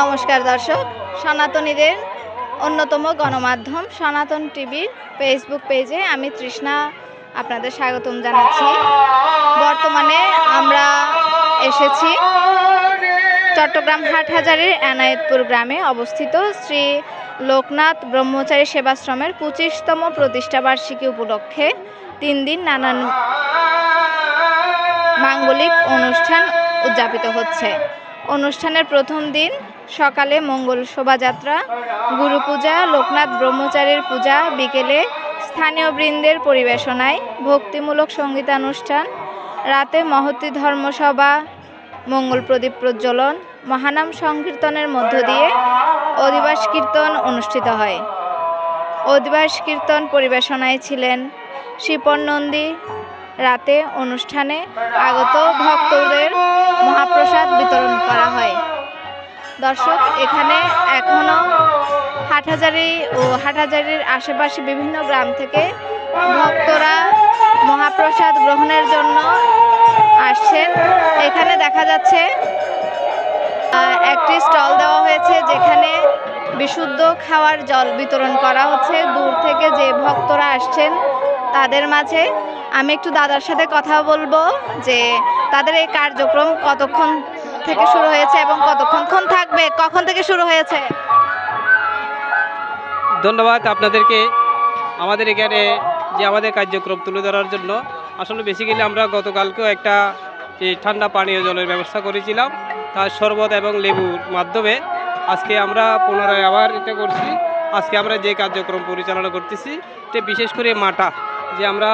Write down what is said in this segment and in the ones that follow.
নমস্কার দর্শক, সনাতনীদের অন্যতম গণমাধ্যম সনাতন টিভির ফেসবুক পেজে আমি তৃষ্ণা আপনাদের স্বাগতম জানাচ্ছি। বর্তমানে আমরা এসেছি চট্টগ্রাম হাটহাজারির এনায়েতপুর গ্রামে অবস্থিত শ্রী লোকনাথ ব্রহ্মচারী সেবাশ্রমের পঁচিশতম প্রতিষ্ঠাবার্ষিকী উপলক্ষে তিন দিন নানান মাঙ্গলিক অনুষ্ঠান উদযাপিত হচ্ছে। অনুষ্ঠানের প্রথম দিন সকালে মঙ্গল শোভাযাত্রা গুরু পূজা লোকনাথ ব্রহ্মচারীর পূজা, বিকেলে স্থানীয় বৃন্দের পরিবেশনায় ভক্তিমূলক সঙ্গীতানুষ্ঠান, রাতে মহতী ধর্মসভা, মঙ্গল প্রদীপ প্রজ্বলন, মহানাম সংকীর্তনের মধ্য দিয়ে অধিবাস কীর্তন অনুষ্ঠিত হয়। অধিবাস কীর্তন পরিবেশনায় ছিলেন শিপন নন্দী। রাতে অনুষ্ঠানে আগত ভক্তদের হয় দর্শক, এখানে এখনও হাটহাজারি ও হাটহাজারির আশেপাশে বিভিন্ন গ্রাম থেকে ভক্তরা মহাপ্রসাদ গ্রহণের জন্য আসছেন। এখানে দেখা যাচ্ছে একটি স্টল দেওয়া হয়েছে যেখানে বিশুদ্ধ খাওয়ার জল বিতরণ করা হচ্ছে। দূর থেকে যে ভক্তরা আসছেন তাদের মাঝে আমি একটু দাদার সাথে কথা বলব যে তাদের এই কার্যক্রম কতক্ষণ থেকে শুরু হয়েছে এবং কতক্ষণ থাকবে, কখন থেকে শুরু হয়েছে? ধন্যবাদ আপনাদেরকে আমাদের এখানে যে আমাদের কার্যক্রম তুলে ধরার জন্য। আসলে বেসিক্যালি আমরা গতকালকেও একটা এই ঠান্ডা পানীয় জলের ব্যবস্থা করেছিলাম তার শরবত এবং লেবুর মাধ্যমে। আজকে আমরা পুনরায় আবার এটা করছি। আজকে আমরা যে কার্যক্রম পরিচালনা করতেছি, এটা বিশেষ করে মাটা, যে আমরা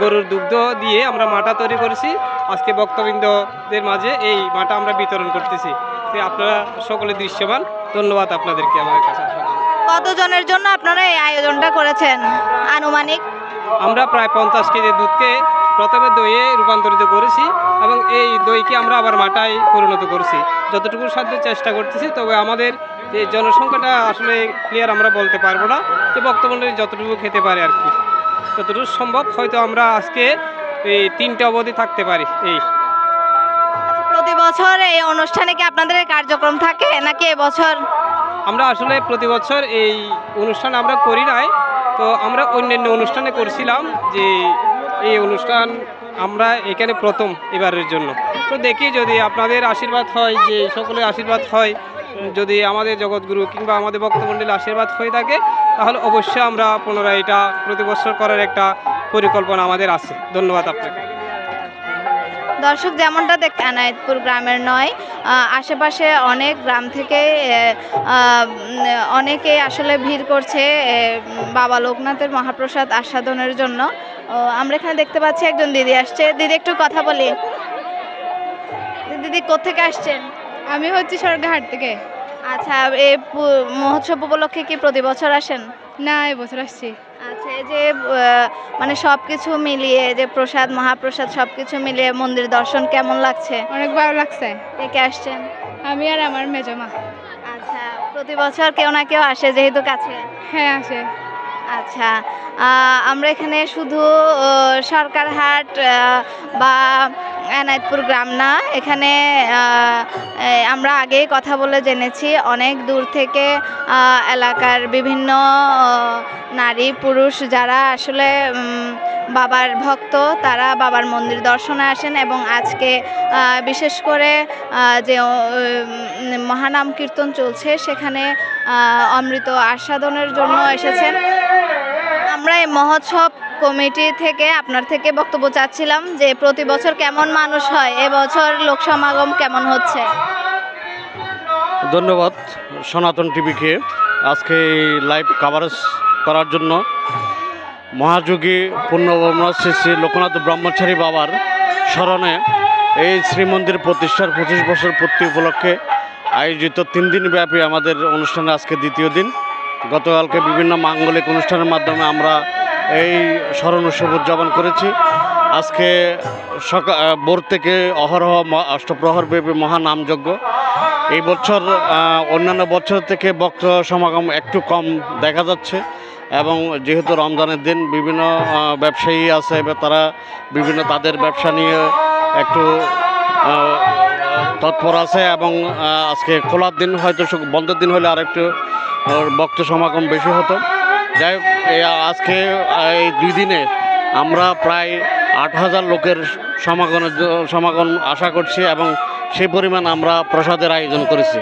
গরুর দুগ্ধ দিয়ে আমরা মাটা তৈরি করেছি। আজকে ভক্তবৃন্দদের মাঝে এই মাটা আমরা বিতরণ করতেছি। তো আপনারা সকলে দৃশ্যমান ধন্যবাদ আপনাদেরকে আমাদের কাছে। কতজনের জন্য আপনারা এই আয়োজনটা করেছেন? আনুমানিক। আমরা প্রায় পঞ্চাশ কেজি দুধকে প্রথমে দইয়ে রূপান্তরিত করেছি এবং এই দইকে আমরা আবার মাটায় পরিণত করছি। যতটুকু সাধ্য চেষ্টা করতেছি তবে আমাদের যে জনসংখ্যাটা আসলে ক্লিয়ার আমরা বলতে পারব না। যে বক্তমণ্ডলী যতটুকু খেতে পারে আর কি। যতটুকু সম্ভব হয়তো আমরা আজকে এই তিনটে অবধি থাকতে পারি। এই। প্রতি বছর এই অনুষ্ঠানে কি আপনাদের কার্যক্রম থাকে নাকি এবছর আমরা আসলে প্রতি বছর এই অনুষ্ঠান আমরা করি নাই। তো আমরা অন্যান্য অনুষ্ঠানে করছিলাম যে এই অনুষ্ঠান আমরা এখানে প্রথম এবারের জন্য। তো দেখি যদি আপনাদের আশীর্বাদ হয় যে সকলের আশীর্বাদ হয় যদি আমাদের জগৎগুরু কিংবা আমাদের ভক্তমণ্ডলীর আশীর্বাদ হয়ে থাকে তাহলে অবশ্যই আমরা পুনরায় এটা প্রতি বছর করার একটা পরিকল্পনা আমাদের আছে। ধন্যবাদ আপনাকে। দর্শক, যেমনটা দেখতে এনায়েতপুর গ্রামের নয় আশেপাশে অনেক গ্রাম থেকে অনেকে আসলে ভিড় করছে বাবা লোকনাথের মহাপ্রসাদ আস্বাদনের জন্য। আমরা এখানে দেখতে পাচ্ছি একজন দিদি আসছে। দিদি, একটু কথা বলি। দিদি কোথেকে আসছেন? আমি হচ্ছি সরকারহাট থেকে। আচ্ছা এই পু- মহোৎসব উপলক্ষে কি প্রতি বছর আসেন? না এবছর আসছি। আচ্ছা এই যে আহ, মানে সব কিছু মিলিয়ে যে প্রসাদ মহাপ্রসাদ সব কিছু মিলিয়ে মন্দির দর্শন কেমন লাগছে? অনেক ভালো লাগছে। কে কে আসছেন? আমি আর আমার মেজমা আচ্ছা প্রতি বছর কেউ না কেউ আসে যেহেতু কাছে? হ্যাঁ আসে। আচ্ছা আহ, আমরা এখানে শুধু আহ, সরকারহাট আহ, বা এনায়েতপুর গ্রাম না। এখানে আমরা আগেই কথা বলে জেনেছি অনেক দূর থেকে এলাকার বিভিন্ন নারী, পুরুষ যারা আসলে বাবার ভক্ত, তারা বাবার মন্দির দর্শনে আসেন এবং আজকে বিশেষ করে যে মহানাম কীর্তন চলছে, সেখানে অমৃত আস্বাদনের জন্য এসেছেন। আমরা এই মহোৎসব কমিটি থেকে, আপনার থেকে বক্তব্য চাচ্ছিলাম যে প্রতি বছর কেমন মানুষ হয় এবছর লোক সমাগম কেমন হচ্ছে? ধন্যবাদ সনাতন টিভিকে আজকে এই লাইভ কাভারেজ করার জন্য। মহাযোগী পূর্ণব্রহ্ম শ্রী শ্রী লোকনাথ ব্রহ্মচারী বাবার স্মরণে এই শ্রীমন্দির প্রতিষ্ঠার পঁচিশ বছর পূর্তি উপলক্ষে আয়োজিত তিন দিন ব্যাপী আমাদের অনুষ্ঠানে আজকে দ্বিতীয় দিন। গতকালকে বিভিন্ন মাঙ্গলিক অনুষ্ঠানের মাধ্যমে আমরা এই স্মরণ উৎসব উদযাপন করেছি। আজকে সকাল ভোর থেকে অহরহ অষ্টপ্রহর ব্যাপী মহানামযজ্ঞ এই বছর অন্যান্য বছর থেকে ভক্ত সমাগম একটু কম দেখা যাচ্ছে এবং যেহেতু রমজানের দিন বিভিন্ন ব্যবসায়ী আছে তারা বিভিন্ন তাদের ব্যবসা নিয়ে একটু তৎপর আছে এবং আজকে খোলার দিন, হয়তো বন্ধের দিন হলে আরেকটু ভক্ত সমাগম বেশি হতো। যাই হোক আজকে এই দুই দিনে আমরা প্রায় আট হাজার লোকের সমাগমের সমাগম আশা করছি এবং সেই পরিমাণ আমরা প্রসাদের আয়োজন করেছি।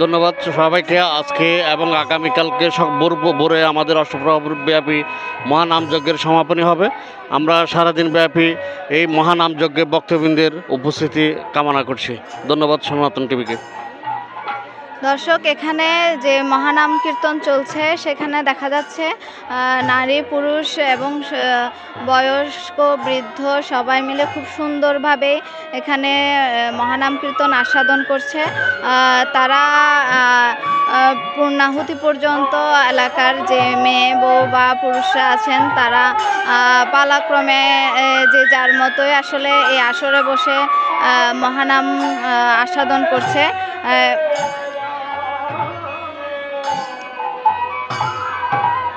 ধন্যবাদ সবাইকে আজকে এবং আগামীকালকে সব ভোর আমাদের অষ্টপ্রহরব্যাপী মহানামযজ্ঞের সমাপনী হবে। আমরা সারাদিন ব্যাপী এই মহানামযজ্ঞে বক্তবৃন্দের উপস্থিতি কামনা করছি। ধন্যবাদ সনাতন টিভিকে। দর্শক, এখানে যে মহানাম কীর্তন চলছে, সেখানে দেখা যাচ্ছে নারী, পুরুষ এবং বয়স্ক, বৃদ্ধ সবাই মিলে খুব সুন্দরভাবে এখানে মহানাম কীর্তন আস্বাদন করছে। তারা পূর্ণাহুতি পর্যন্ত এলাকার যে মেয়ে, বউ বা পুরুষরা আছেন, তারা পালাক্রমে যে যার মতোই আসলে এই আসরে বসে মহানাম আস্বাদন করছে।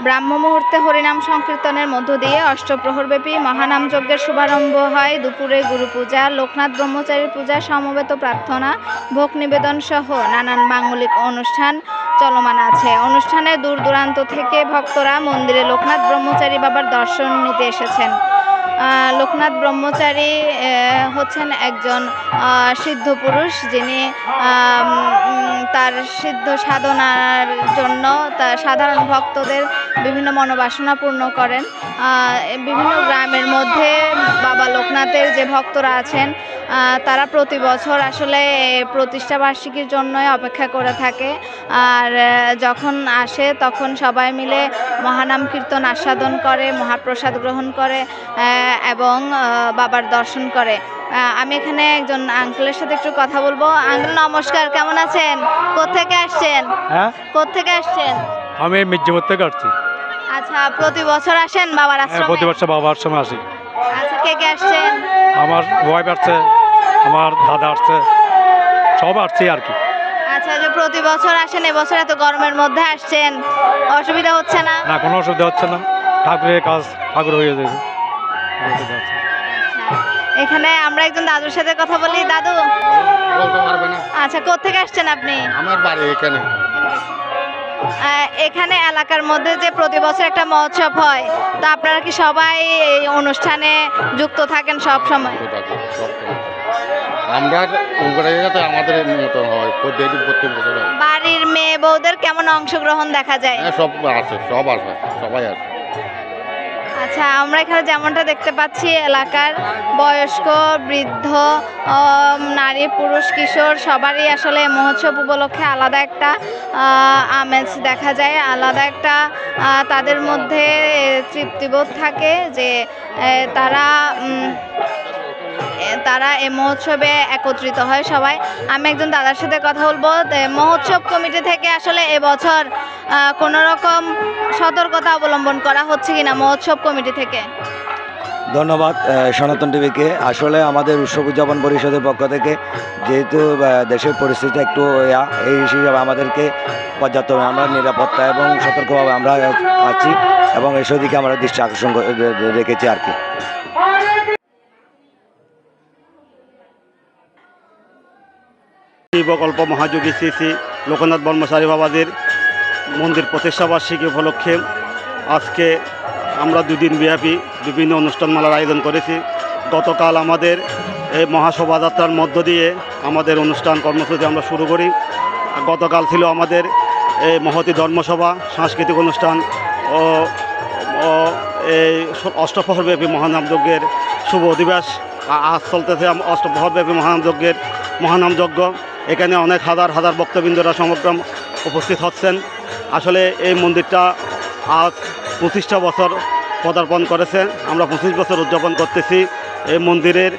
ব্রাহ্ম মুহূর্তে হরিনাম সংকীর্তনের মধ্য দিয়ে অষ্টপ্রহরব্যাপী মহানাম যজ্ঞের শুভারম্ভ হয়। দুপুরে গুরু পূজা লোকনাথ ব্রহ্মচারীর পূজা সমবেত প্রার্থনা, ভোগ নিবেদন সহ নানান মাঙ্গলিক অনুষ্ঠান চলমান আছে। অনুষ্ঠানে দূর দূরান্ত থেকে ভক্তরা মন্দিরে লোকনাথ ব্রহ্মচারী বাবার দর্শন নিতে এসেছেন। লোকনাথ ব্রহ্মচারী হচ্ছেন একজন সিদ্ধ পুরুষ যিনি তার সিদ্ধ সাধনার জন্য তার সাধারণ ভক্তদের বিভিন্ন মনোবাসনা পূর্ণ করেন। বিভিন্ন গ্রামের মধ্যে বাবা লোকনাথের যে ভক্তরা আছেন তারা প্রতি বছর আসলে প্রতিষ্ঠা বার্ষিকীর জন্যই অপেক্ষা করে থাকে। আর যখন আসে তখন সবাই মিলে মহানাম কীর্তন আস্বাদন করে মহাপ্রসাদ গ্রহণ করে এবং বাবার দর্শন করে। আমি এখানে একজন আঙ্কেলের সাথে একটু কথা বলব। আঙ্কেল নমস্কার। কেমন আছেন? কোত্থেকে আসছেন? হ্যাঁ? কোত্থেকে আসছেন? আমি মির্জাপুর থেকে আসছি। আচ্ছা প্রতি বছর আসেন বাবার হ্যাঁ, আশ্রমে? প্রতি বছর বাবার সময় আসি। আচ্ছা কে কে আসছেন? আমার ওয়াইফ আসছে আমার দাদা আসছে সব আসছে আর কি। আচ্ছা যে প্রতি বছর আসেন এবছর এত গরমের মধ্যে আসছেন অসুবিধা হচ্ছে না? না কোনো অসুবিধা হচ্ছে না। ঠাকুরের কাজ ঠাকুর হয়ে যাবে। আচ্ছা, এখানে আমরা একজন দাদুর সাথে কথা বলি। দাদু? বলতে পারবে না। আচ্ছা কোত্থেকে আসছেন আপনি? আমার বাড়ি এখানে। এখানে এলাকার মধ্যে যে প্রতি বছর একটা মহোৎসব হয় তা আপনারা কি সবাই এই অনুষ্ঠানে যুক্ত থাকেন সব সময়? তো থাকে, সব সময়। আমরা আমাদের মতো হয় প্রত্যেক বছর বাড়ির মেয়ে বউদের কেমন অংশগ্রহণ দেখা যায়? হ্যাঁ সব আছে সব আছে সবাই আসে আচ্ছা আমরা এখানে যেমনটা দেখতে পাচ্ছি, এলাকার বয়স্ক, বৃদ্ধ নারী, পুরুষ, কিশোর, সবারই আসলে মহোৎসব উপলক্ষে আলাদা একটা আমেজ দেখা যায়, আলাদা একটা তাদের মধ্যে তৃপ্তিবোধ থাকে যে তারা তারা এই মহোৎসবে একত্রিত হয় সবাই। আমি একজন দাদার সাথে কথা বলব। মহোৎসব কমিটি থেকে আসলে এবছর কোনো রকম সতর্কতা অবলম্বন করা হচ্ছে কিনা মহোৎসব কমিটি থেকে? ধন্যবাদ সনাতন টিভিকে। আসলে আমাদের উৎসব উদযাপন পরিষদের পক্ষ থেকে যেহেতু দেশের পরিস্থিতি একটু এই হিসেবে আমাদেরকে পর্যাপ্ত আমরা নিরাপত্তা এবং সতর্কভাবে আমরা আছি এবং এসব দিকে আমরা দৃষ্টি আকর্ষণ রেখেছি আর কি। এই প্রকল্প মহাযোগী শ্রী শ্রী লোকনাথ ব্রহ্মচারী বাবাদের মন্দির প্রতিষ্ঠাবার্ষিকী উপলক্ষে আজকে আমরা দুদিন ব্যাপী বিভিন্ন অনুষ্ঠানমালার আয়োজন করেছি। গতকাল আমাদের এই মহাশোভাযাত্রার মধ্য দিয়ে আমাদের অনুষ্ঠান কর্মসূচি আমরা শুরু করি। গতকাল ছিল আমাদের এই মহতি ধর্মসভা, সাংস্কৃতিক অনুষ্ঠান ও এই অষ্টপ্রহরব্যাপী মহানামযজ্ঞের শুভ অধিবাস আজ চলতেছে অষ্টপ্রহরব্যাপী মহানামযজ্ঞের মহানামযজ্ঞ। এখানে অনেক হাজার হাজার ভক্তবৃন্দরা সমগ্র উপস্থিত হচ্ছেন। আসলে এই মন্দিরটা আজ পঁচিশটা বছর পদার্পণ করেছে। আমরা পঁচিশ বছর উদযাপন করতেছি। এই মন্দিরের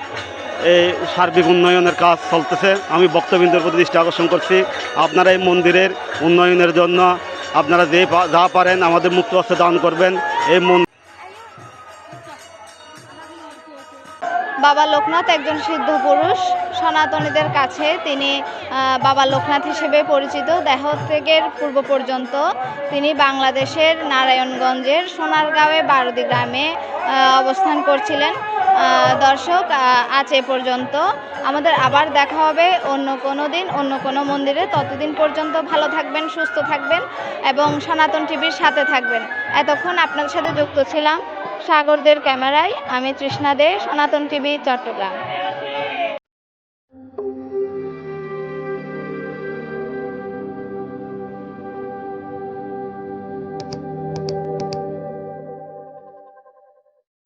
এই সার্বিক উন্নয়নের কাজ চলতেছে। আমি ভক্তবৃন্দের প্রতি দৃষ্টি আকর্ষণ করছি। আপনারা এই মন্দিরের উন্নয়নের জন্য আপনারা যে যা পারেন আমাদের মুক্ত হস্তে দান করবেন। এই মন্দির বাবা লোকনাথ, একজন সিদ্ধ পুরুষ। সনাতনীদের কাছে তিনি বাবা লোকনাথ হিসেবে পরিচিত। দেহ থেকের পূর্ব পর্যন্ত তিনি বাংলাদেশের নারায়ণগঞ্জের সোনারগাঁওয়ে বারদি গ্রামে অবস্থান করছিলেন। দর্শক আজ এ পর্যন্ত। আমাদের আবার দেখা হবে অন্য কোনো দিন, অন্য কোনো মন্দিরে। ততদিন পর্যন্ত ভালো থাকবেন, সুস্থ থাকবেন এবং সনাতন টিভির সাথে থাকবেন। এতক্ষণ আপনাদের সাথে যুক্ত ছিলাম সাগরদের ক্যামেরায়। আমি তৃষ্ণা দে, সনাতন টিভি, চট্টগ্রাম।